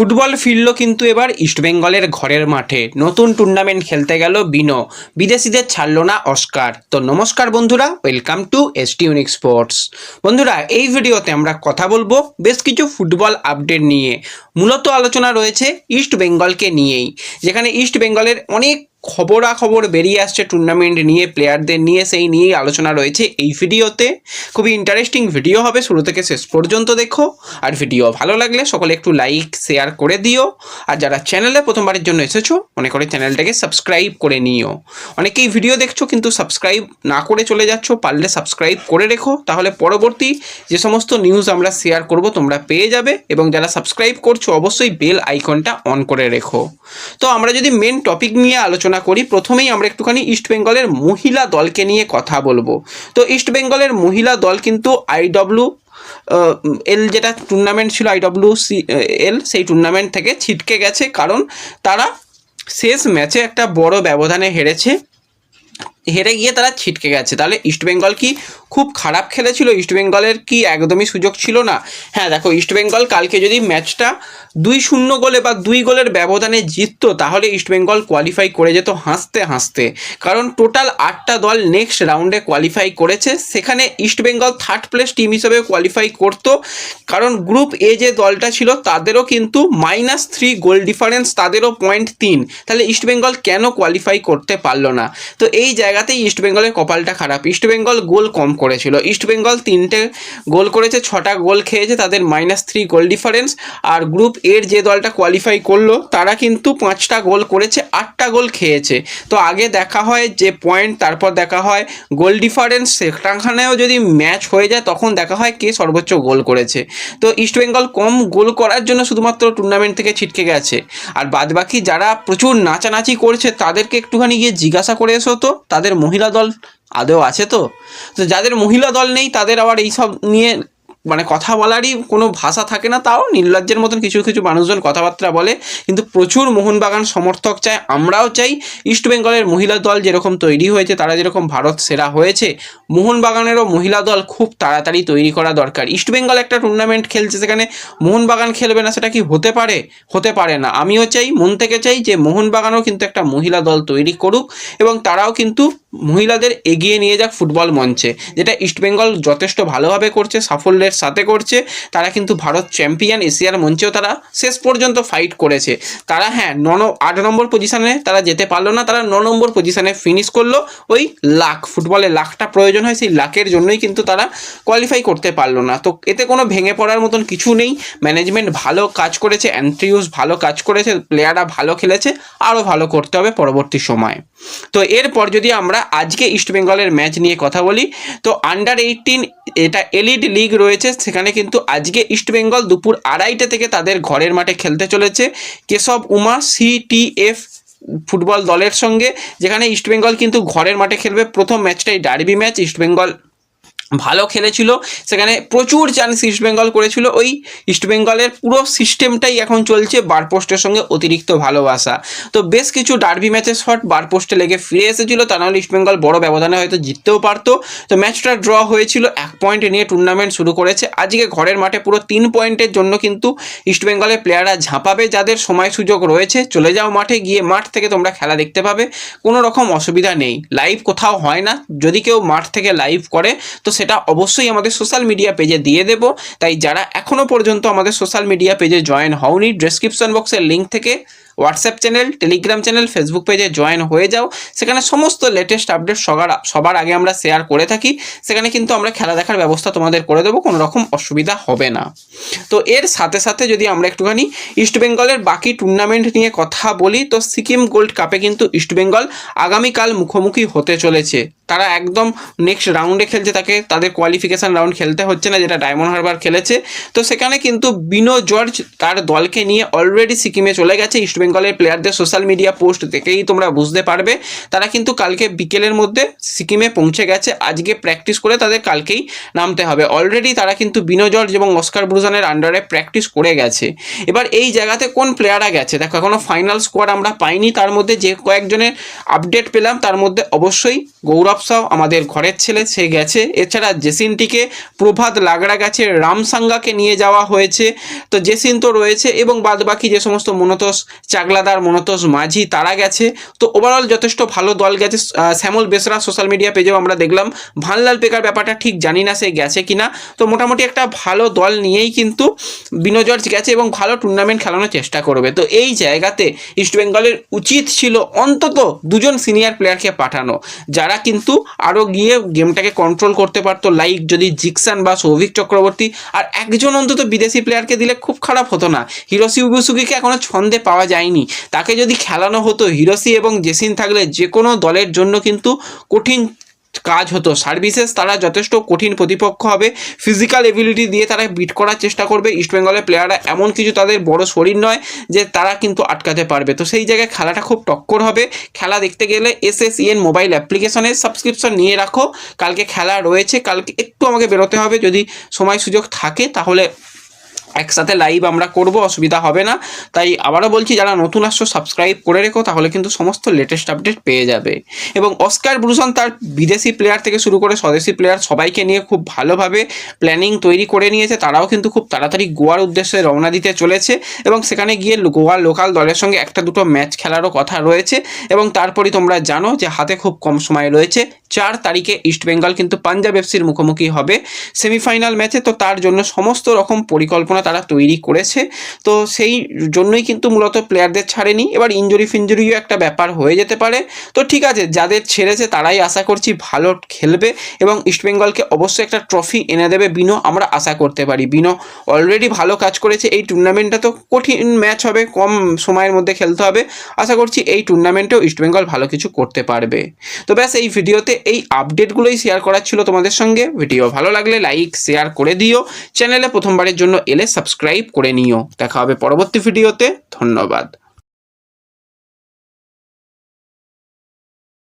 Football ফিরল কিন্তু এবার ইস্টবেঙ্গলের ঘরের মাঠে। নতুন টুর্নামেন্ট খেলতে গেল বিনো। বিদেশিদের ছাড়লো না অস্কার। তো নমস্কার বন্ধুরা, welcome to S T unique sports. বন্ধুরা, এই ভিডিওতে আমরা কথা বলব বেশ কিছু ফুটবল আপডেট নিয়ে। মূলত আলোচনা রয়েছে ইস্ট বেঙ্গলকে নিয়েই, যেখানে ইস্ট বেঙ্গলের অনেক খবরাখবর বেরিয়ে আসছে টুর্নামেন্ট নিয়ে প্লেয়ারদের নিয়ে, সেই নিয়েই আলোচনা রয়েছে এই ভিডিওতে। খুবই ইন্টারেস্টিং ভিডিও হবে, শুরু থেকে শেষ পর্যন্ত দেখো। আর ভিডিও ভালো লাগলে সকলে একটু লাইক শেয়ার করে দিও। আর যারা চ্যানেলে প্রথমবারের জন্য এসেছ, মনে করে চ্যানেলটাকে সাবস্ক্রাইব করে নিও। অনেকেই ভিডিও দেখছ, কিন্তু সাবস্ক্রাইব না করে চলে যাচ্ছ, পারলে সাবস্ক্রাইব করে রেখো। তাহলে পরবর্তী যে সমস্ত নিউজ আমরা শেয়ার করব, তোমরা পেয়ে যাবে। এবং যারা সাবস্ক্রাইব করছ, অবশ্যই বেল আইকনটা অন করে রেখো। তো আমরা যদি মেন টপিক নিয়ে আলোচনা করি, প্রথমেই আমরা একটুখানি ইস্ট বেঙ্গলের মহিলা দলকে নিয়ে কথা বলব। তো ইস্ট বেঙ্গলের মহিলা দল কিন্তু আইডব্লিউ এল যেটা টুর্নামেন্ট ছিল আইডব্লিউ সি এল সেই টুর্নামেন্ট থেকে ছিটকে গেছে কারণ তারা শেষ ম্যাচে একটা বড় ব্যবধানে হেরেছে। হেরে গিয়ে তারা ছিটকে গেছে। তাহলে ইস্টবেঙ্গল কি খুব খারাপ খেলেছিল ইস্টবেঙ্গলের কি একদমই সুযোগ ছিল না। হ্যাঁ দেখো ইস্টবেঙ্গল কালকে যদি ম্যাচটা দুই শূন্য গোলে বা দুই গোলের ব্যবধানে জিততো, তাহলে ইস্টবেঙ্গল কোয়ালিফাই করে যেত হাসতে হাসতে। কারণ টোটাল আটটা দল নেক্সট রাউন্ডে কোয়ালিফাই করেছে। সেখানে ইস্টবেঙ্গল থার্ড প্লেস টিম হিসেবে কোয়ালিফাই করতো। কারণ গ্রুপ এ যে দলটা ছিল, তাদেরও কিন্তু মাইনাস থ্রি গোল ডিফারেন্স তাদেরও পয়েন্ট তিন। তাহলে ইস্টবেঙ্গল কেন কোয়ালিফাই করতে পারল না? তো এই জায়গাতেই ইস্টবেঙ্গলের কপালটা খারাপ। ইস্টবেঙ্গল গোল কম করেছিল। ইস্টবেঙ্গল তিনটে গোল করেছে, ছটা গোল খেয়েছে, তাদের মাইনাস থ্রি গোল ডিফারেন্স আর গ্রুপ এর যে দলটা কোয়ালিফাই করল, তারা কিন্তু পাঁচটা গোল করেছে, আটটা গোল খেয়েছে। তো আগে দেখা হয় যে পয়েন্ট তারপর দেখা হয় গোল ডিফারেন্স সেখানেও যদি ম্যাচ হয়ে যায়, তখন দেখা হয় কে সর্বোচ্চ গোল করেছে। তো ইস্টবেঙ্গল কম গোল করার জন্য শুধুমাত্র টুর্নামেন্ট থেকে ছিটকে গেছে। আর বাদবাকি যারা প্রচুর নাচানাচি করছে, তাদেরকে একটুখানি গিয়ে জিজ্ঞাসা করে এসো তো, তাদের মহিলা দল আদৌ আছে তো? তো যাদের মহিলা দল নেই, তাদের আবার এইসব নিয়ে মানে কথা বলারই কোনো ভাষা থাকে না, তাও নির্লজ্জের মতন কিছু কিছু মানুষজন কথাবার্তা বলে। কিন্তু প্রচুর মোহনবাগান সমর্থক চায়, আমরাও চাই। ইস্টবেঙ্গলের মহিলা দল যেরকম তৈরি হয়েছে, তারা যেরকম ভারত সেরা হয়েছে, মোহনবাগানেরও মহিলা দল খুব তাড়াতাড়ি তৈরি করা দরকার। ইস্টবেঙ্গল একটা টুর্নামেন্ট খেলছে, সেখানে মোহনবাগান খেলবে না, সেটা কি হতে পারে? হতে পারে না। আমিও চাই, মন থেকে চাই যে মোহনবাগানও কিন্তু একটা মহিলা দল তৈরি করুক, এবং তারাও কিন্তু মহিলাদের এগিয়ে নিয়ে যাক ফুটবল মঞ্চে। যেটা ইস্টবেঙ্গল যথেষ্ট ভালোভাবে করছে, সাফল্যের সাথে করছে, তারা কিন্তু ভারত চ্যাম্পিয়ন এশিয়ার মঞ্চেও তারা শেষ পর্যন্ত ফাইট করেছে। তারা হ্যাঁ ন আট নম্বর পজিশানে তারা যেতে পারল না, তারা ন নম্বর পজিশানে ফিনিশ করল ওই লাখ। ফুটবলে লাখটা প্রয়োজন হয়, সেই লাখের জন্যই কিন্তু তারা কোয়ালিফাই করতে পারল না। তো এতে কোনো ভেঙে পড়ার মতন কিছু নেই। ম্যানেজমেন্ট ভালো কাজ করেছে অ্যান্ট্রিউস ভালো কাজ করেছে প্লেয়াররা ভালো খেলেছে, আরও ভালো করতে হবে পরবর্তী সময়। তো এরপর যদি আমরা আজকে ইস্টবেঙ্গলের ম্যাচ নিয়ে কথা বলি। তো আন্ডার এইটিন এটা এলিড লিগ রয়েছে, সেখানে কিন্তু আজকে ইস্টবেঙ্গল দুপুর আড়াইটে থেকে তাদের ঘরের মাঠে খেলতে চলেছে। কেশব উমা সিটিএফ ফুটবল দলের সঙ্গে, যেখানে ইস্টবেঙ্গল কিন্তু ঘরের মাঠে খেলবে। প্রথম ম্যাচটাই ডার্বি ম্যাচ ইস্টবেঙ্গল ভালো খেলেছিল, সেখানে প্রচুর চান্স ইস্টবেঙ্গল করেছিল। ওই ইস্টবেঙ্গলের পুরো সিস্টেমটাই এখন চলছে বারপোস্টের সঙ্গে অতিরিক্ত ভালোবাসা। তো বেশ কিছু ডার্বি ম্যাচের শট বারপোস্টে লেগে ফিরে এসেছিল, তা নাহলে ইস্টবেঙ্গল বড় ব্যবধানে হয়তো জিততেও পারতো। তো ম্যাচটা ড্র হয়েছিল, এক পয়েন্ট নিয়ে টুর্নামেন্ট শুরু করেছে। আজকে ঘরের মাঠে পুরো তিন পয়েন্টের জন্য কিন্তু ইস্টবেঙ্গলের প্লেয়াররা ঝাঁপাবে, যাদের সময় সুযোগ রয়েছে। চলে যাও মাঠে, গিয়ে মাঠ থেকে তোমরা খেলা দেখতে পাবে। কোনো রকম অসুবিধা নেই। লাইভ কোথাও হয় না। যদি কেউ মাঠ থেকে লাইভ করে, তো সেটা অবশ্যই আমাদের সোশ্যাল মিডিয়া পেজে দিয়ে দেবো। তাই যারা এখনও পর্যন্ত আমাদের সোশ্যাল মিডিয়া পেজে জয়েন হওনি ডেসক্রিপশন বক্সের লিঙ্ক থেকে WhatsApp channel, Telegram channel, Facebook পেজে জয়েন হয়ে যাও। সেখানে সমস্ত লেটেস্ট আপডেট সবার সবার আগে আমরা শেয়ার করে থাকি। সেখানে কিন্তু আমরা খেলা দেখার ব্যবস্থা তোমাদের করে দেবো, কোনো রকম অসুবিধা হবে না। তো এর সাথে সাথে যদি আমরা একটুখানি ইস্টবেঙ্গলের বাকি টুর্নামেন্ট নিয়ে কথা বলি, তো সিকিম গোল্ড কাপে কিন্তু ইস্টবেঙ্গল আগামীকাল মুখোমুখি হতে চলেছে। তারা একদম নেক্সট রাউন্ডে খেলছে, তাকে তাদের কোয়ালিফিকেশান রাউন্ড খেলতে হচ্ছে না, যেটা ডায়মন্ড হারবার খেলেছে। তো সেখানে কিন্তু বিনো জর্জ তার দলকে নিয়ে অলরেডি সিকিমে চলে গেছে ইস্টবেঙ্গলের প্লেয়ারদের সোশ্যাল মিডিয়া পোস্ট থেকেই তোমরা বুঝতে পারবে। তারা কিন্তু কালকে বিকেলের মধ্যে সিকিমে পৌঁছে গেছে। আজকে প্র্যাকটিস করে তাদের কালকেই নামতে হবে। অলরেডি তারা কিন্তু বিনো জর্জ এবং অস্কার ব্রুজানের আন্ডারে প্র্যাকটিস করে গেছে। এবার এই জায়গাতে কোন প্লেয়াররা গেছে? দেখো এখনও ফাইনাল স্কোয়াড আমরা পাইনি। তার মধ্যে যে কয়েকজনের আপডেট পেলাম, তার মধ্যে অবশ্যই গৌরব সাউ, আমাদের ঘরের ছেলে, সে গেছে। এছাড়া জেসিনটিকে প্রভাত লাগড়া গেছে রামসাঙ্গাকে নিয়ে যাওয়া হয়েছে। তো জেসিন তো রয়েছে এবং বাদবাকি যে সমস্ত মনতোষ চাগলাদার মনতোষ মাঝি, তারা গেছে। তো ওভারঅল যথেষ্ট ভালো দল গেছে। শ্যামল বেসরা সোশ্যাল মিডিয়া পেজেও আমরা দেখলাম। ভানলাল পেকার ব্যাপারটা ঠিক জানি না সে গেছে কিনা। তো মোটামুটি একটা ভালো দল নিয়েই কিন্তু বিনো জর্জ গেছে এবং ভালো টুর্নামেন্ট খেলানোর চেষ্টা করবে। তো এই জায়গাতে ইস্টবেঙ্গলের উচিত ছিল অন্তত দুজন সিনিয়র প্লেয়ারকে পাঠানো। যারা কিন্তু আরও গিয়ে গেমটাকে কন্ট্রোল করতে পারতো লাইক যদি জিকসান বা সৌভিক চক্রবর্তী আর একজন অন্তত বিদেশি প্লেয়ারকে দিলে খুব খারাপ হতো না। হিরোসি উবুসুকিকে এখনও ছন্দে পাওয়া যায়নি। তাকে যদি খেলানো হতো হিরোসি এবং জেসিন থাকলে যে কোনো দলের জন্য কিন্তু কঠিন কাজ হতো। সার্ভিসেস তারা যথেষ্ট কঠিন প্রতিপক্ষ হবে। ফিজিক্যাল এবিলিটি দিয়ে তারা বিট করার চেষ্টা করবে। ইস্টবেঙ্গলের প্লেয়াররা এমন কিছু তাদের বড় শরীর নয় যে তারা কিন্তু আটকাতে পারবে। তো সেই জায়গায় খেলাটা খুব টক্কর হবে। খেলা দেখতে গেলে এস এস ইএন মোবাইল অ্যাপ্লিকেশনের সাবস্ক্রিপশন নিয়ে রাখো। কালকে খেলা রয়েছে। কালকে একটু আমাকে বেরোতে হবে। যদি সময় সুযোগ থাকে তাহলে একসাথে লাইভ আমরা করব, অসুবিধা হবে না। তাই আবারও বলছি, যারা নতুন আসছো সাবস্ক্রাইব করে রেখো, তাহলে কিন্তু সমস্ত লেটেস্ট আপডেট পেয়ে যাবে। এবং অস্কার ব্রুসন তার বিদেশি প্লেয়ার থেকে শুরু করে স্বদেশি প্লেয়ার সবাইকে নিয়ে খুব ভালোভাবে প্ল্যানিং তৈরি করে নিয়েছে। তারাও কিন্তু খুব তাড়াতাড়ি গোয়ার উদ্দেশ্যে রওনা দিতে চলেছে। এবং সেখানে গিয়ে গোয়ার লোকাল দলের সঙ্গে একটা দুটো ম্যাচ খেলারও কথা রয়েছে। এবং তারপরই তোমরা জানো যে হাতে খুব কম সময় রয়েছে। চার তারিখে ইস্টবেঙ্গল কিন্তু পাঞ্জাব এফসির মুখোমুখি হবে। সেমিফাইনাল ম্যাচে তো তার জন্য সমস্ত রকম পরিকল্পনা তারা তৈরি করেছে। তো সেই জন্যই কিন্তু মূলত প্লেয়ারদের ছাড়েনি। এবার ইঞ্জুরি ফিঞ্জুরিও একটা ব্যাপার হয়ে যেতে পারে। তো ঠিক আছে, যাদের ছেড়েছে তারাই আশা করছি ভালো খেলবে এবং ইস্টবেঙ্গলকে অবশ্যই একটা ট্রফি এনে দেবে বিনো, আমরা আশা করতে পারি। বিনো অলরেডি ভালো কাজ করেছে। এই টুর্নামেন্টটা তো কঠিন ম্যাচ হবে, কম সময়ের মধ্যে খেলতে হবে। আশা করছি এই টুর্নামেন্টেও ইস্টবেঙ্গল ভালো কিছু করতে পারবে। তো ব্যাস, এই ভিডিওতে এই আপডেটগুলোই শেয়ার করার ছিল তোমাদের সঙ্গে। ভিডিও ভালো লাগলে লাইক শেয়ার করে দিও। চ্যানেলে প্রথমবারের জন্য এলে সাবস্ক্রাইব করে নিও। দেখা হবে পরবর্তী ভিডিওতে ধন্যবাদ।